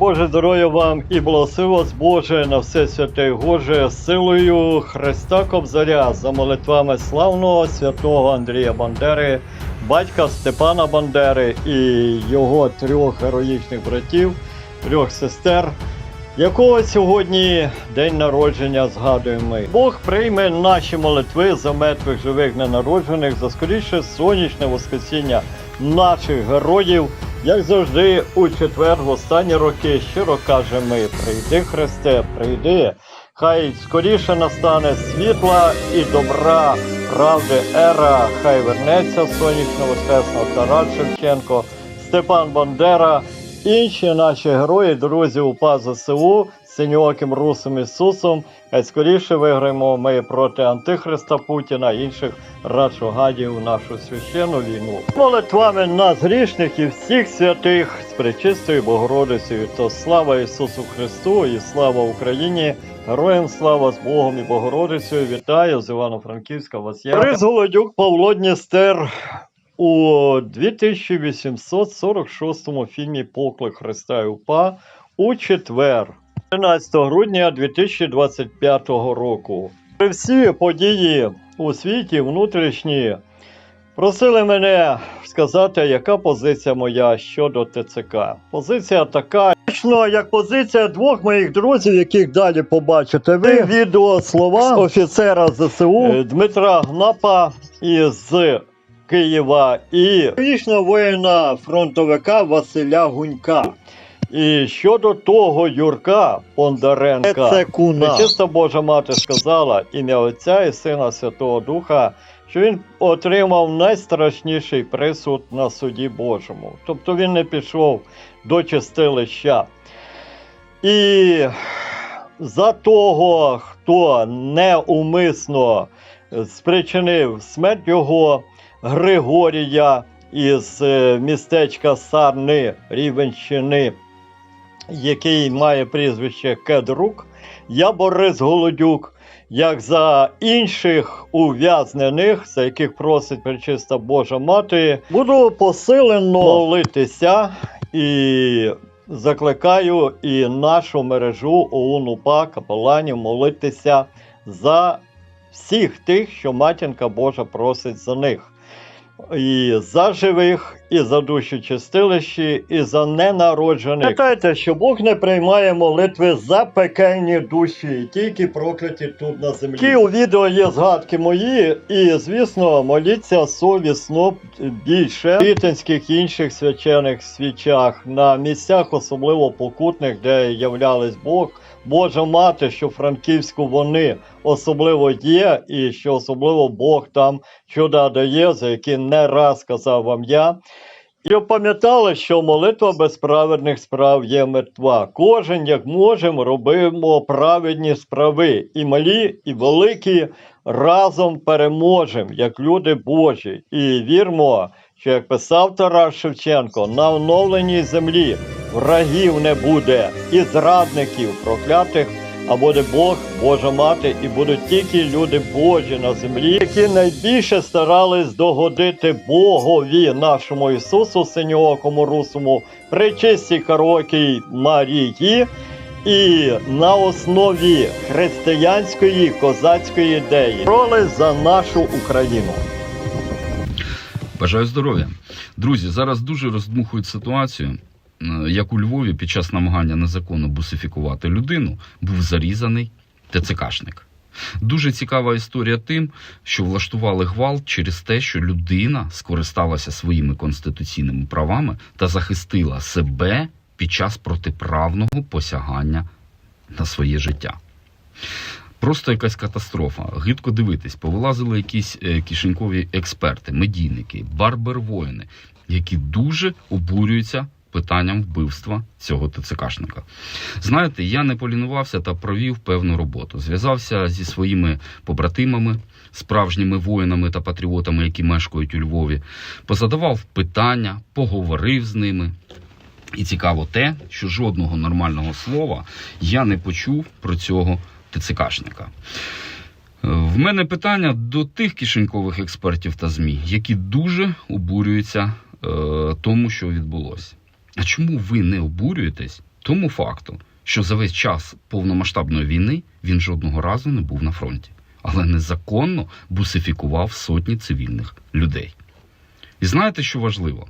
Боже здоров'я вам і благослови вас, Боже, на все святе Боже, силою Христа Кобзаря за молитвами славного святого Андрія Бандери, батька Степана Бандери і його трьох героїчних братів, трьох сестер, якого сьогодні день народження згадуємо. Бог прийме наші молитви за мертвих живих ненароджених, за скоріше сонячне воскресіння наших героїв. Як завжди, у четвер, в останні роки, щиро каже ми: прийди, Христе, прийди. Хай скоріше настане світла і добра, правди, ера, хай вернеться сонячно воскресно Тарас Шевченко, Степан Бандера, інші наші герої, друзі УПА ЗСУ, з синьоким русом Ісусом. Хай скоріше виграємо ми проти Антихриста Путіна, інших рачогадів у нашу священну війну. Молитвами нас грішних і всіх святих з пречистою Богородицею, то слава Ісусу Христу і слава Україні! Героям слава з Богом і Богородицею! Вітаю з Івано-Франківська вас я. Борис Голодюк, Павло Дністер у 2846 фільмі Поклик Христа і УПА у четвер. 13 грудня 2025 року. При всі події у світі внутрішні просили мене сказати, яка позиція моя щодо ТЦК. Позиція така, як позиція двох моїх друзів, яких далі побачите ви. Відео слова офіцера ЗСУ е, Дмитра Гнапа із Києва і вічного воїна фронтовика Василя Гунька. І щодо того Юрка Бондаренка, Це куна. Чиста Божа мати сказала ім'я Отця і Сина Святого Духа, що він отримав найстрашніший присуд на суді Божому. Тобто він не пішов до чистилища. І за того, хто неумисно спричинив смерть його Григорія із е, містечка Сарни Рівенщини, який має прізвище Кедрук, я Борис Голодюк, як за інших ув'язнених, за яких просить пречиста Божа Мати, буду посилено молитися і закликаю і нашу мережу ОУН УПА капеланів молитися за всіх тих, що матінка Божа просить за них. І за живих, і за душі чистилищі, і за ненароджених. Пам'ятайте, що Бог не приймає молитви за пекельні душі, тільки прокляті тут на землі. Ті у відео є згадки мої, і звісно, моліться совісно більше в вітинських інших священих свічах на місцях, особливо покутних, де являлись Бог. Божа мати, що Франківську вони особливо є, і що особливо Бог там чуда дає, за які не раз казав вам я. І пам'ятали, що молитва без праведних справ є мертва. Кожен, як можемо, робимо праведні справи, і малі, і великі разом переможемо, як люди Божі. І вірмо, що як писав Тарас Шевченко, на оновленій землі врагів не буде, і зрадників проклятих, а буде Бог, Божа мати, і будуть тільки люди Божі на землі, які найбільше старались догодити Богові, нашому Ісусу, синьоокому русому, причистій карокій Марії. І на основі християнської козацької ідеї роли за нашу Україну. Бажаю здоров'я. Друзі, зараз дуже роздмухують ситуацію. е, Як у Львові під час намагання незаконно бусифікувати людину був зарізаний ТЦКшник. Дуже цікава історія тим, що влаштували гвалт через те, що людина скористалася своїми конституційними правами та захистила себе під час протиправного посягання на своє життя. Просто якась катастрофа. Гидко дивитись, повилазили якісь е, кишенькові експерти, медійники, барбер-воїни, які дуже обурюються питанням вбивства цього ТЦКшника. Знаєте, я не полінувався та провів певну роботу. Зв'язався зі своїми побратимами, справжніми воїнами та патріотами, які мешкають у Львові, позадавав питання, поговорив з ними. І цікаво те, що жодного нормального слова я не почув про цього ТЦКшника. В мене питання до тих кишенькових експертів та ЗМІ, які дуже обурюються е, тому, що відбулося. А чому ви не обурюєтесь тому факту, що за весь час повномасштабної війни він жодного разу не був на фронті, але незаконно бусифікував сотні цивільних людей. І знаєте, що важливо?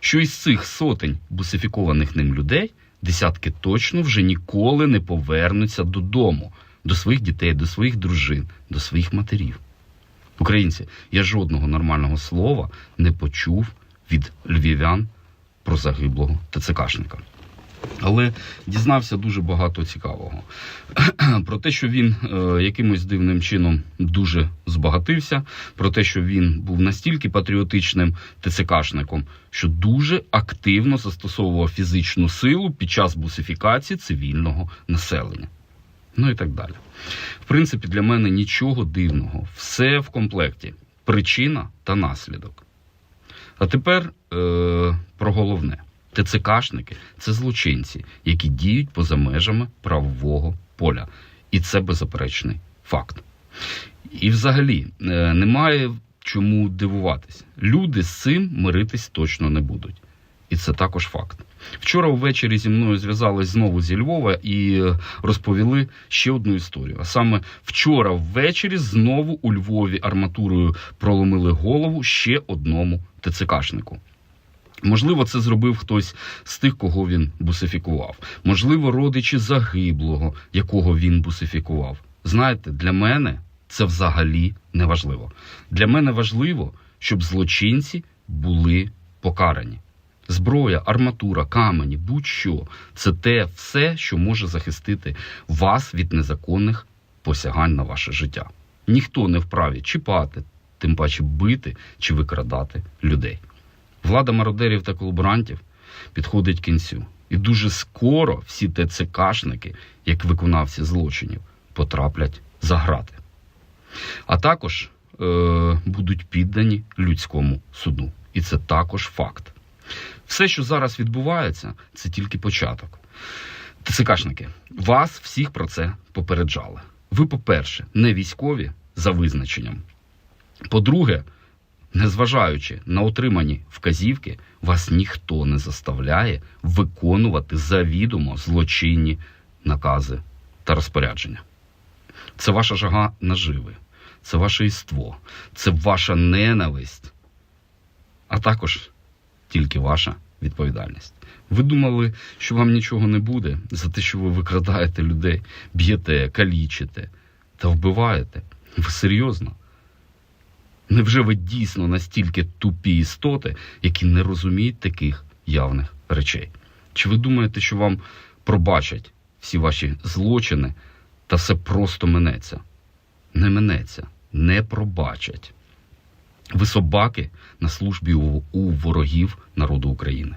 Що із цих сотень бусифікованих ним людей десятки точно вже ніколи не повернуться додому, до своїх дітей, до своїх дружин, до своїх матерів. Українці, я жодного нормального слова не почув від львів'ян про загиблого ТЦКшника. Але дізнався дуже багато цікавого. Про те, що він е, якимось дивним чином дуже збагатився, про те, що він був настільки патріотичним ТЦКшником, що дуже активно застосовував фізичну силу під час бусифікації цивільного населення. Ну і так далі. В принципі, для мене нічого дивного. Все в комплекті. Причина та наслідок. А тепер е, про головне. ТЦКшники це злочинці, які діють поза межами правового поля. І це беззаперечний факт. І взагалі е, немає чому дивуватись. Люди з цим миритись точно не будуть. І це також факт. Вчора ввечері зі мною зв'язались знову зі Львова і е, розповіли ще одну історію. А саме вчора ввечері знову у Львові арматурою проломили голову ще одному ТЦКшнику. Можливо, це зробив хтось з тих, кого він бусифікував. Можливо, родичі загиблого, якого він бусифікував. Знаєте, для мене це взагалі не важливо. Для мене важливо, щоб злочинці були покарані. Зброя, арматура, камені, будь-що це те все, що може захистити вас від незаконних посягань на ваше життя. Ніхто не вправі чіпати, тим паче бити чи викрадати людей. Влада мародерів та колаборантів підходить кінцю. І дуже скоро всі ТЦКшники, як виконавці злочинів, потраплять за грати. А також е, будуть піддані людському суду. І це також факт. Все, що зараз відбувається, це тільки початок. ТЦКшники, вас всіх про це попереджали. Ви, по-перше, не військові за визначенням. По-друге, незважаючи на отримані вказівки, вас ніхто не заставляє виконувати завідомо злочинні накази та розпорядження. Це ваша жага наживи, це ваше іство, це ваша ненависть, а також тільки ваша відповідальність. Ви думали, що вам нічого не буде за те, що ви викрадаєте людей, б'єте, калічите та вбиваєте. Ви серйозно? Невже ви дійсно настільки тупі істоти, які не розуміють таких явних речей? Чи ви думаєте, що вам пробачать всі ваші злочини та все просто минеться? Не минеться, не пробачать. Ви собаки на службі у, у ворогів народу України.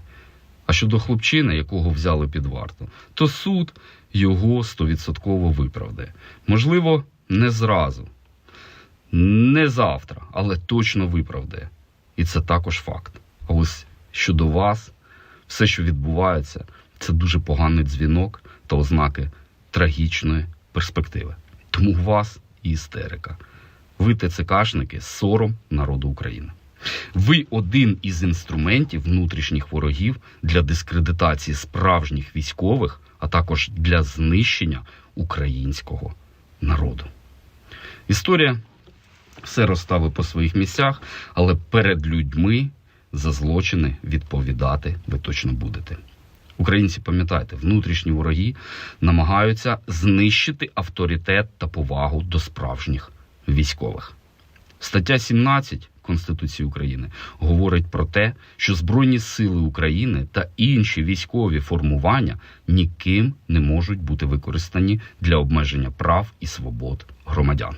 А щодо хлопчини, якого взяли під варту, то суд його стовідсотково виправдає. Можливо, не зразу, не завтра, але точно виправдає. І це також факт. А ось щодо вас, все, що відбувається, це дуже поганий дзвінок та ознаки трагічної перспективи. Тому у вас істерика. Ви ТЦКшники, сором народу України. Ви один із інструментів внутрішніх ворогів для дискредитації справжніх військових, а також для знищення українського народу. Історія все розставить по своїх місцях, але перед людьми за злочини відповідати ви точно будете. Українці, пам'ятайте, внутрішні вороги намагаються знищити авторитет та повагу до справжніх військових. Стаття 17 Конституції України говорить про те, що Збройні сили України та інші військові формування ніким не можуть бути використані для обмеження прав і свобод громадян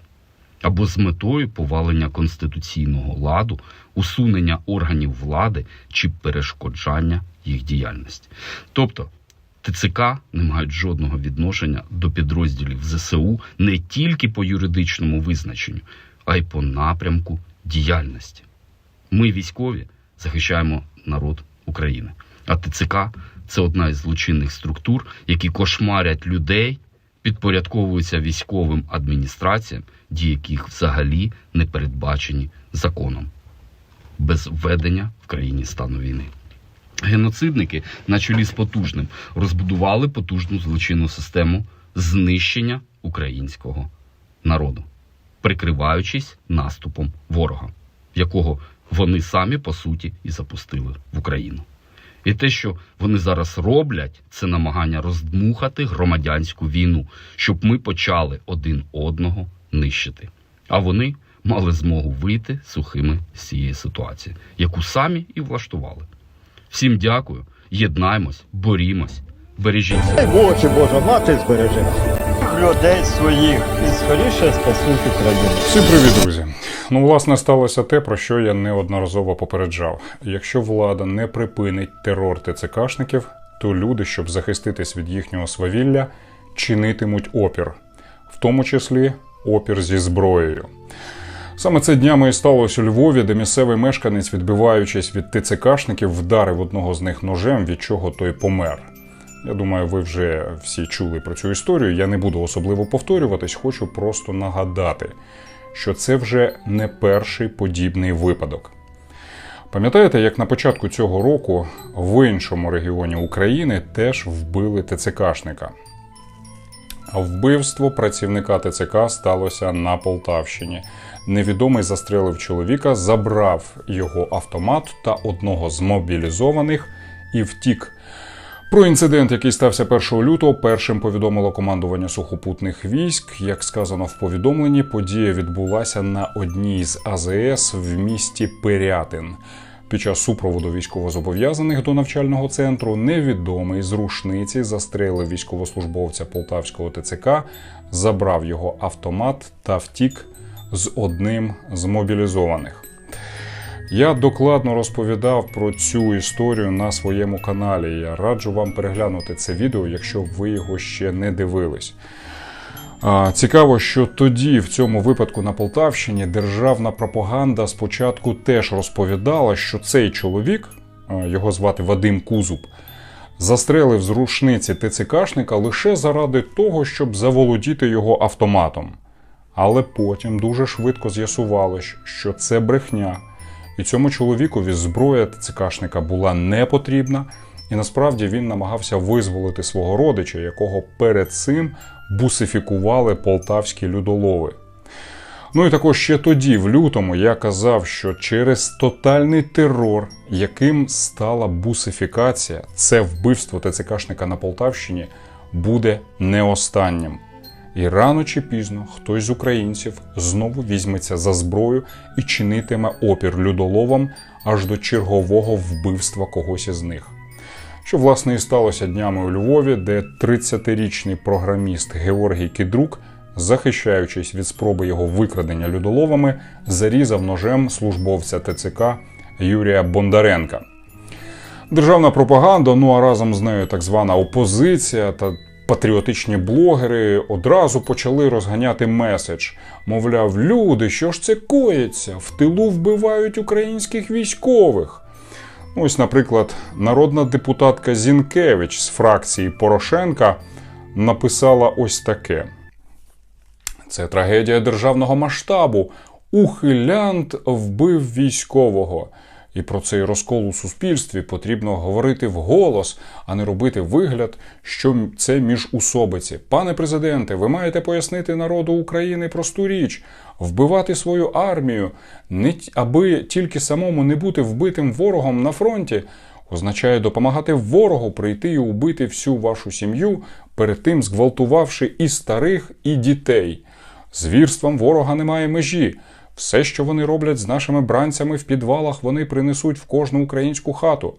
або з метою повалення конституційного ладу, усунення органів влади чи перешкоджання їх діяльності. Тобто ТЦК не мають жодного відношення до підрозділів ЗСУ не тільки по юридичному визначенню, а й по напрямку діяльності. Ми, військові, захищаємо народ України. А ТЦК це одна із злочинних структур, які кошмарять людей, підпорядковуються військовим адміністраціям, дії яких взагалі не передбачені законом без введення в країні стану війни. Геноцидники на чолі з потужним розбудували потужну злочинну систему знищення українського народу, прикриваючись наступом ворога, якого вони самі по суті і запустили в Україну. І те, що вони зараз роблять, це намагання роздмухати громадянську війну, щоб ми почали один одного нищити. А вони мали змогу вийти сухими з цієї ситуації, яку самі і влаштували. Всім дякую, єднаймось, борімось, бережіть себе. Дай Боже, Божа мати збереже людей своїх і скоріше спасуть Україну. Всім привіт, друзі! Ну, власне, сталося те, про що я неодноразово попереджав. Якщо влада не припинить терор ТЦКшників, то люди, щоб захиститись від їхнього свавілля, чинитимуть опір, в тому числі опір зі зброєю. Саме це днями і сталося у Львові, де місцевий мешканець, відбиваючись від ТЦКшників, вдарив одного з них ножем, від чого той помер. Я думаю, ви вже всі чули про цю історію. Я не буду особливо повторюватись, хочу просто нагадати, що це вже не перший подібний випадок. Пам'ятаєте, як на початку цього року в іншому регіоні України теж вбили ТЦКшника? А вбивство працівника ТЦК сталося на Полтавщині. Невідомий застрелив чоловіка, забрав його автомат та одного з мобілізованих і втік. Про інцидент, який стався 1 лютого, першим повідомило командування сухопутних військ. Як сказано в повідомленні, подія відбулася на одній з АЗС в місті Пирятин. Під час супроводу військовозобов'язаних до навчального центру невідомий з рушниці застрелив військовослужбовця полтавського ТЦК, забрав його автомат та втік з одним з мобілізованих. Я докладно розповідав про цю історію на своєму каналі. Я раджу вам переглянути це відео, якщо ви його ще не дивились. Цікаво, що тоді, в цьому випадку на Полтавщині, державна пропаганда спочатку теж розповідала, що цей чоловік, його звати Вадим Кузуб, застрелив з рушниці ТЦКшника лише заради того, щоб заволодіти його автоматом. Але потім дуже швидко з'ясувалось, що це брехня. І цьому чоловікові зброя ТЦКшника була не потрібна, і насправді він намагався визволити свого родича, якого перед цим бусифікували полтавські людолови. Ну і також ще тоді, в лютому, я казав, що через тотальний терор, яким стала бусифікація, це вбивство ТЦКшника на Полтавщині буде не останнім. І рано чи пізно хтось з українців знову візьметься за зброю і чинитиме опір людоловам аж до чергового вбивства когось із них. Що власне і сталося днями у Львові, де 30-річний програміст Георгій Кідрук, захищаючись від спроби його викрадення людоловами, зарізав ножем службовця ТЦК Юрія Бондаренка. Державна пропаганда, ну а разом з нею так звана опозиція та патріотичні блогери одразу почали розганяти меседж. Мовляв, люди, що ж це коїться? В тилу вбивають українських військових. Ось, наприклад, народна депутатка Зінкевич з фракції Порошенка написала ось таке: це трагедія державного масштабу. Ухилянт вбив військового. І про цей розкол у суспільстві потрібно говорити вголос, а не робити вигляд, що це міжусобиці. Пане президенте, ви маєте пояснити народу України просту річ: вбивати свою армію, аби тільки самому не бути вбитим ворогом на фронті, означає допомагати ворогу прийти і убити всю вашу сім'ю, перед тим зґвалтувавши і старих, і дітей. Звірствам ворога немає межі. Все, що вони роблять з нашими бранцями в підвалах, вони принесуть в кожну українську хату.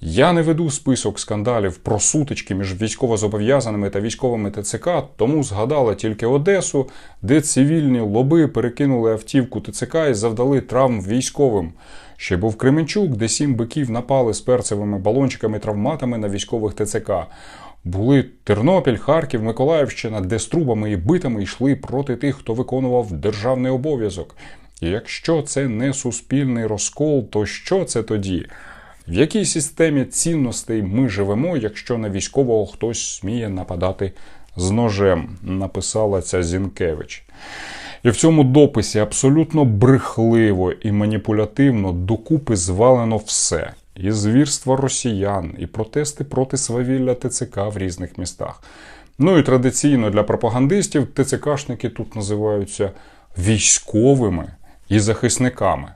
Я не веду список скандалів про сутички між військовозобов'язаними та військовими ТЦК, тому згадала тільки Одесу, де цивільні лоби перекинули автівку ТЦК і завдали травм військовим. Ще був Кременчук, де сім биків напали з перцевими балончиками травматами на військових ТЦК. Були Тернопіль, Харків, Миколаївщина, де з трубами і битами йшли проти тих, хто виконував державний обов'язок. І якщо це не суспільний розкол, то що це тоді? В якій системі цінностей ми живемо, якщо на військового хтось сміє нападати з ножем? Написала ця Зінкевич. І в цьому дописі абсолютно брехливо і маніпулятивно докупи звалено все. І звірства росіян, і протести проти свавілля ТЦК в різних містах. Ну і традиційно для пропагандистів ТЦКшники тут називаються військовими і захисниками.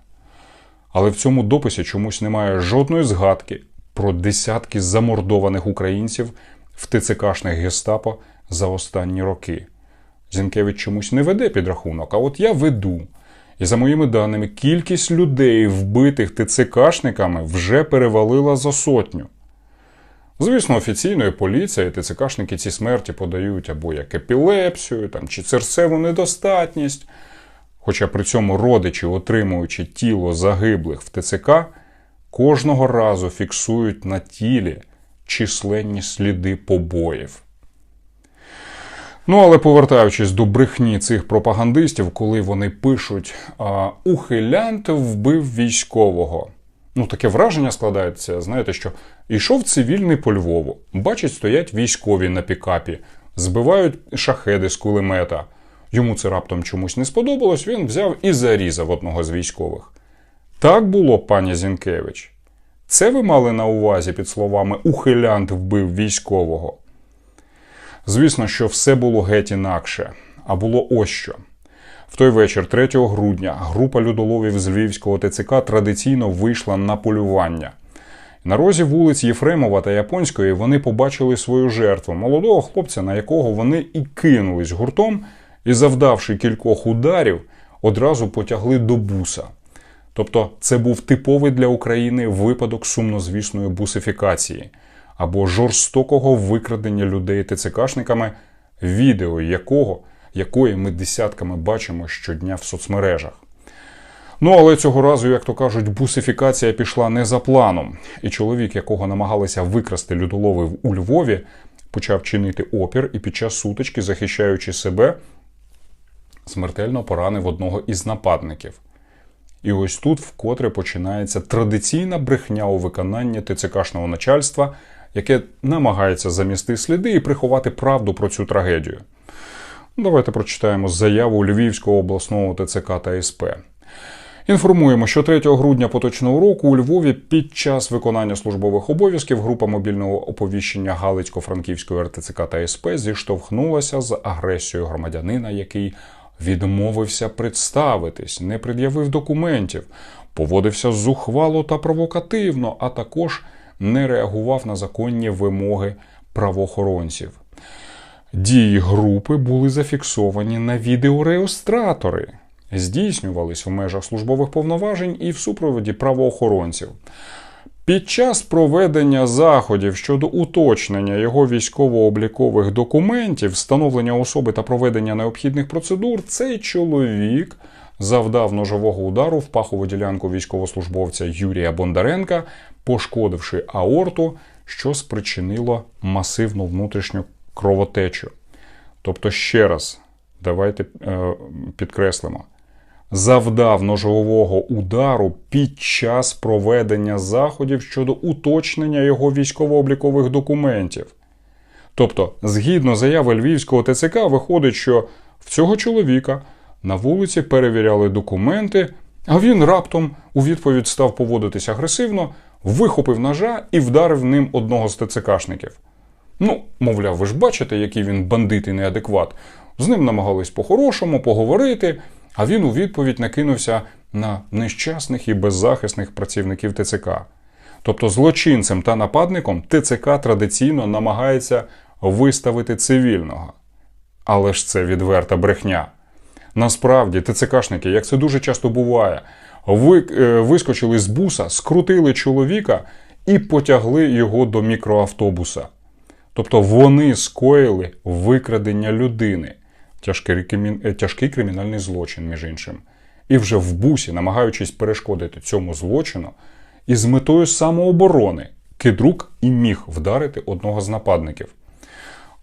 Але в цьому дописі чомусь немає жодної згадки про десятки замордованих українців в ТЦКшних гестапо за останні роки. Зінкевич чомусь не веде підрахунок, а от я веду. І за моїми даними, кількість людей, вбитих ТЦКшниками, вже перевалила за сотню. Звісно, офіційною поліцією ТЦКшники ці смерті подають або як епілепсію, там, чи серцеву недостатність. Хоча при цьому родичі, отримуючи тіло загиблих в ТЦК, кожного разу фіксують на тілі численні сліди побоїв. Ну, але повертаючись до брехні цих пропагандистів, коли вони пишуть ухилянт вбив військового. Ну, таке враження складається, знаєте, що йшов цивільний по Львову, бачить, стоять військові на пікапі, збивають шахеди з кулемета. Йому це раптом чомусь не сподобалось, він взяв і зарізав одного з військових. Так було, пані Зінкевич. Це ви мали на увазі під словами ухилянт вбив військового. Звісно, що все було геть інакше, а було ось що. В той вечір, 3 грудня, група людоловів з Львівського ТЦК традиційно вийшла на полювання. На розі вулиць Єфремова та Японської вони побачили свою жертву, молодого хлопця, на якого вони і кинулись гуртом, і, завдавши кількох ударів, одразу потягли до буса. Тобто це був типовий для України випадок сумнозвісної бусифікації або жорстокого викрадення людей ТЦКшниками, відео якого, якої ми десятками бачимо щодня в соцмережах. Ну, але цього разу, як то кажуть, бусифікація пішла не за планом, і чоловік, якого намагалися викрасти людолови у Львові, почав чинити опір і під час сутички, захищаючи себе, смертельно поранив одного із нападників. І ось тут вкотре починається традиційна брехня у виконанні ТЦКшного начальства, яке намагається замісти сліди і приховати правду про цю трагедію. Давайте прочитаємо заяву Львівського обласного ТЦК та СП. Інформуємо, що 3 грудня поточного року у Львові під час виконання службових обов'язків група мобільного оповіщення Галицько-Франківської РТЦК та СП зіштовхнулася з агресією громадянина, який відмовився представитись, не пред'явив документів, поводився зухвало та провокативно, а також не реагував на законні вимоги правоохоронців. Дії групи були зафіксовані на відеореєстратори, здійснювались в межах службових повноважень і в супроводі правоохоронців. Під час проведення заходів щодо уточнення його військово-облікових документів, встановлення особи та проведення необхідних процедур, цей чоловік завдав ножового удару в пахову ділянку військовослужбовця Юрія Бондаренка, пошкодивши аорту, що спричинило масивну внутрішню кровотечу. Тобто, ще раз, давайте е, підкреслимо. Завдав ножового удару під час проведення заходів щодо уточнення його військово-облікових документів. Тобто, згідно заяви Львівського ТЦК, виходить, що в цього чоловіка на вулиці перевіряли документи, а він раптом у відповідь став поводитись агресивно, вихопив ножа і вдарив ним одного з ТЦКшників. Ну, мовляв, ви ж бачите, який він бандит і неадекват. З ним намагались по-хорошому поговорити, а він у відповідь накинувся на нещасних і беззахисних працівників ТЦК. Тобто злочинцем та нападником ТЦК традиційно намагається виставити цивільного. Але ж це відверта брехня. Насправді, ТЦКшники, як це дуже часто буває, вискочили з буса, скрутили чоловіка і потягли його до мікроавтобуса. Тобто вони скоїли викрадення людини, тяжкий, е, тяжкий кримінальний злочин, між іншим. І вже в бусі, намагаючись перешкодити цьому злочину, і з метою самооборони кидрук і міг вдарити одного з нападників.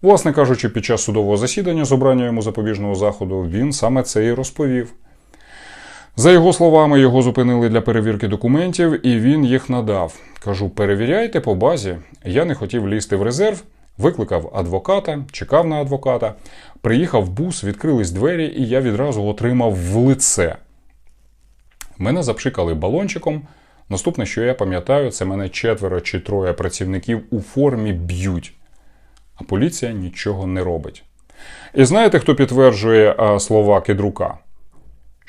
Власне кажучи, під час судового засідання з обрання йому запобіжного заходу він саме це і розповів. За його словами, його зупинили для перевірки документів, і він їх надав. Кажу: перевіряйте по базі. Я не хотів лізти в резерв, викликав адвоката, чекав на адвоката. Приїхав бус, відкрились двері, і я відразу отримав в лице. Мене запшикали балончиком, Наступне, що я пам'ятаю, це мене четверо чи троє працівників у формі б'ють, а поліція нічого не робить. І знаєте, хто підтверджує слова Кедрука?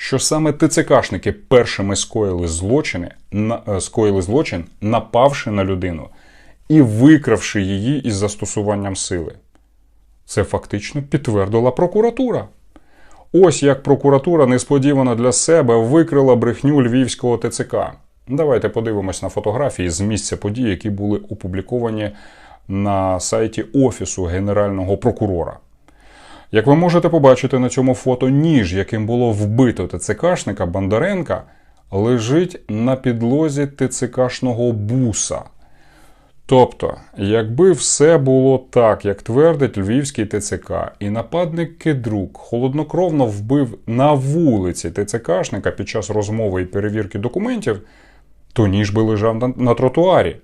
Що саме ТЦКшники першими скоїли злочини, на, е, скоїли злочин, напавши на людину і викравши її із застосуванням сили. Це фактично підтвердила прокуратура. Ось як прокуратура несподівано для себе викрила брехню львівського ТЦК. Давайте подивимось на фотографії з місця подій, які були опубліковані на сайті Офісу Генерального прокурора. Як ви можете побачити на цьому фото, ніж, яким було вбито ТЦКшника Бондаренка, лежить на підлозі ТЦКшного буса. Тобто, якби все було так, як твердить львівський ТЦК, і нападник Кедрук холоднокровно вбив на вулиці ТЦКшника під час розмови і перевірки документів, то ніж би лежав на, на тротуарі.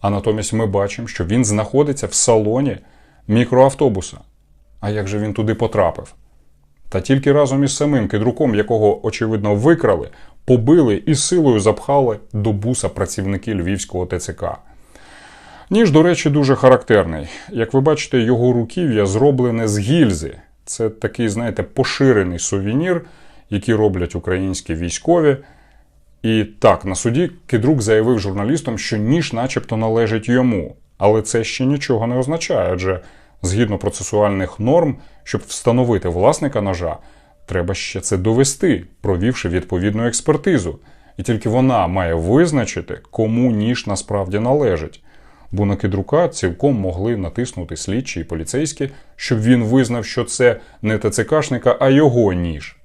А натомість ми бачимо, що він знаходиться в салоні мікроавтобуса. А як же він туди потрапив? Та тільки разом із самим кедруком, якого, очевидно, викрали, побили і силою запхали до буса працівники львівського ТЦК. Ніж, до речі, дуже характерний. Як ви бачите, його руків'я зроблене з гільзи. Це такий, знаєте, поширений сувенір, який роблять українські військові. І так, на суді Кедрук заявив журналістам, що ніж начебто належить йому. Але це ще нічого не означає, адже згідно процесуальних норм, щоб встановити власника ножа, треба ще це довести, провівши відповідну експертизу. І тільки вона має визначити, кому ніж насправді належить. Бо на кидрука цілком могли натиснути слідчі і поліцейські, щоб він визнав, що це не ТЦКшника, а його ніж.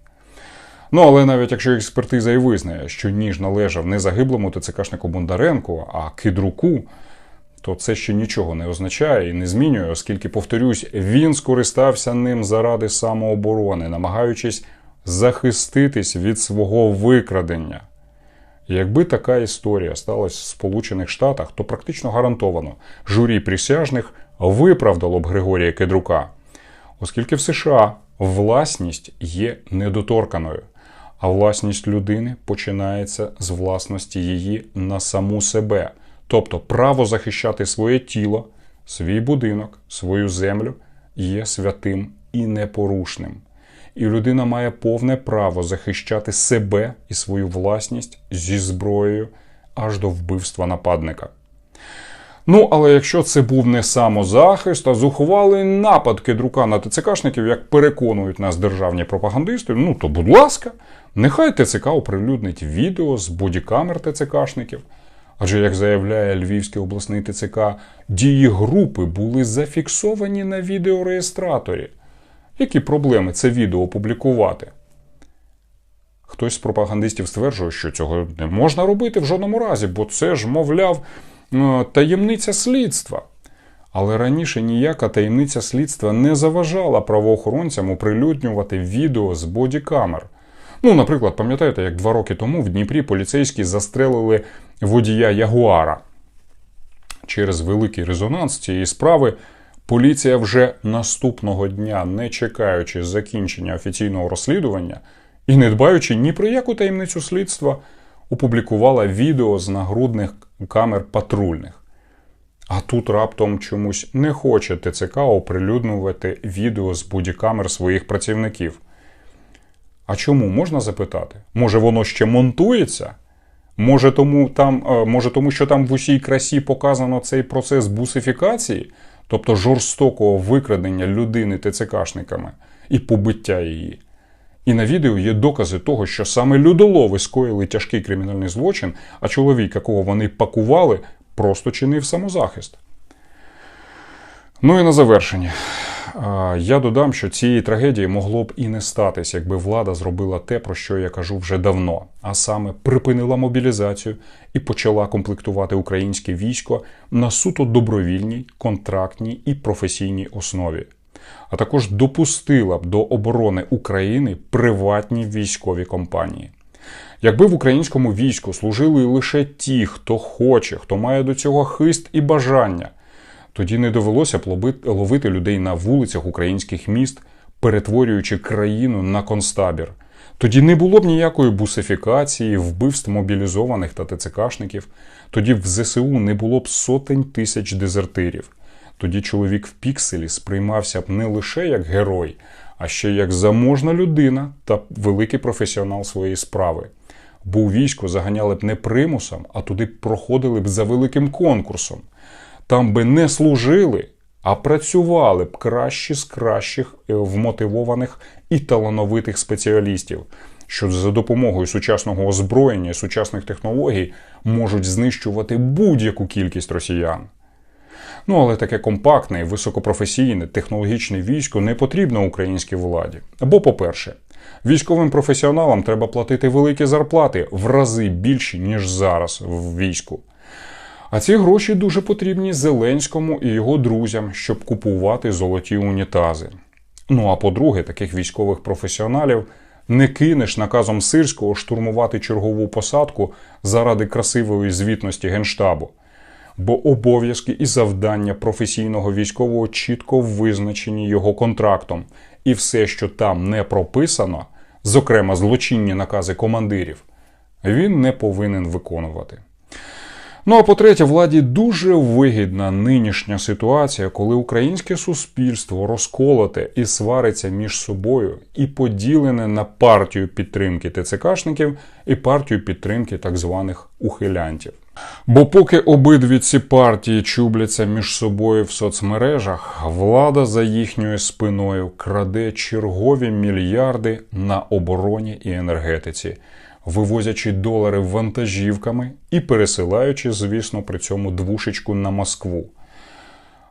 Ну, але навіть якщо експертиза і визнає, що ніж належав не загиблому ТЦКшнику Бондаренку, а кидруку, то це ще нічого не означає і не змінює, оскільки, повторюсь, він скористався ним заради самооборони, намагаючись захиститись від свого викрадення. Якби така історія сталася в Сполучених Штатах, то практично гарантовано журі присяжних виправдало б Григорія Кедрука, оскільки в США власність є недоторканою, а власність людини починається з власності її на саму себе, тобто право захищати своє тіло, свій будинок, свою землю є святим і непорушним і людина має повне право захищати себе і свою власність зі зброєю аж до вбивства нападника. Ну, але якщо це був не самозахист, а зухвалий напад кедрука на ТЦКшників, як переконують нас державні пропагандисти, ну то будь ласка, нехай ТЦК оприлюднить відео з бодікамер ТЦКшників. Адже, як заявляє Львівський обласний ТЦК, дії групи були зафіксовані на відеореєстраторі. Які проблеми це відео опублікувати? Хтось з пропагандистів стверджує, що цього не можна робити в жодному разі, бо це ж, мовляв, е, таємниця слідства. Але раніше ніяка таємниця слідства не заважала правоохоронцям оприлюднювати відео з бодікамер. Ну, наприклад, пам'ятаєте, як два роки тому в Дніпрі поліцейські застрелили водія Ягуара. Через великий резонанс цієї справи Поліція вже наступного дня, не чекаючи закінчення офіційного розслідування і не дбаючи ні про яку таємницю слідства, опублікувала відео з нагрудних камер патрульних. А тут раптом чомусь не хоче ТЦК оприлюднювати відео з будь-камер своїх працівників. А чому можна запитати? Може, воно ще монтується? Може тому, там, е, може, тому що там в усій красі показано цей процес бусифікації? тобто жорстокого викрадення людини ТЦКшниками і побиття її. І на відео є докази того, що саме людолови скоїли тяжкий кримінальний злочин, а чоловік, якого вони пакували, просто чинив самозахист. Ну і на завершення. Я додам, що цієї трагедії могло б і не статись, якби влада зробила те, про що я кажу вже давно, а саме припинила мобілізацію і почала комплектувати українське військо на суто добровільній, контрактній і професійній основі. А також допустила б до оборони України приватні військові компанії. Якби в українському війську служили лише ті, хто хоче, хто має до цього хист і бажання, тоді не довелося б ловити людей на вулицях українських міст, перетворюючи країну на концтабір. Тоді не було б ніякої бусифікації, вбивств мобілізованих та ТЦКшників. Тоді в ЗСУ не було б сотень тисяч дезертирів. Тоді чоловік в пікселі сприймався б не лише як герой, а ще як заможна людина та великий професіонал своєї справи. Бо у військо заганяли б не примусом, а туди проходили б за великим конкурсом. Там би не служили, а працювали б кращі з кращих е, вмотивованих і талановитих спеціалістів, що за допомогою сучасного озброєння і сучасних технологій можуть знищувати будь-яку кількість росіян. Ну, але таке компактне, високопрофесійне, технологічне військо не потрібно українській владі. Бо, по-перше, військовим професіоналам треба платити великі зарплати в рази більші, ніж зараз в війську. А ці гроші дуже потрібні Зеленському і його друзям, щоб купувати золоті унітази. Ну а по-друге, таких військових професіоналів не кинеш наказом сирського штурмувати чергову посадку заради красивої звітності генштабу. Бо обов'язки і завдання професійного військового чітко визначені його контрактом, і все, що там не прописано, зокрема злочинні накази командирів, він не повинен виконувати. Ну а по-третє, владі дуже вигідна нинішня ситуація, коли українське суспільство розколоте і свариться між собою і поділене на партію підтримки ТЦКшників і партію підтримки так званих ухилянтів. Бо поки обидві ці партії чубляться між собою в соцмережах, влада за їхньою спиною краде чергові мільярди на обороні і енергетиці, вивозячи долари вантажівками і пересилаючи, звісно, при цьому двушечку на Москву.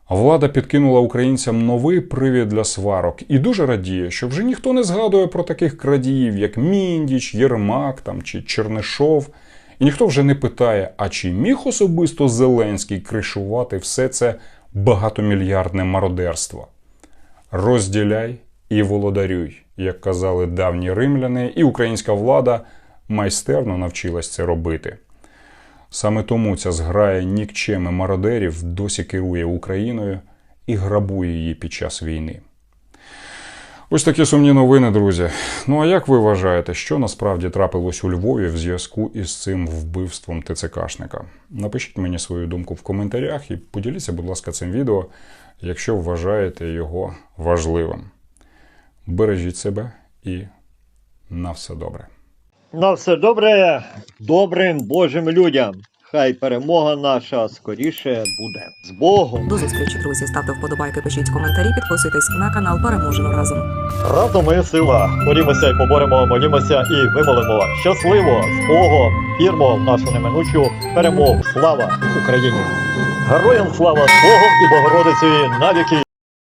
Влада підкинула українцям новий привід для сварок і дуже радіє, що вже ніхто не згадує про таких крадіїв, як Міндіч, Єрмак там, чи Чернишов. І ніхто вже не питає, а чи міг особисто Зеленський кришувати все це багатомільярдне мародерство? Розділяй і володарюй, як казали давні римляни, і українська влада майстерно навчилась це робити. Саме тому ця зграя нікчеми мародерів досі керує Україною і грабує її під час війни. Ось такі сумні новини, друзі. Ну а як ви вважаєте, що насправді трапилось у Львові в зв'язку із цим вбивством ТЦКшника? Напишіть мені свою думку в коментарях і поділіться, будь ласка, цим відео, якщо вважаєте його важливим. Бережіть себе і на все добре. На все добре, добрим Божим людям. Хай перемога наша скоріше буде. З Богом! До зустрічі, друзі. Ставте вподобайки, пишіть коментарі, підписуйтесь на канал. Переможемо разом. Разом ми сила. Борімося і поборемо, молімося і вимолимо. Щасливо! З Богом! Вірмо в нашу неминучу перемогу. Слава Україні! Героям слава з Богом і Богородиці навіки!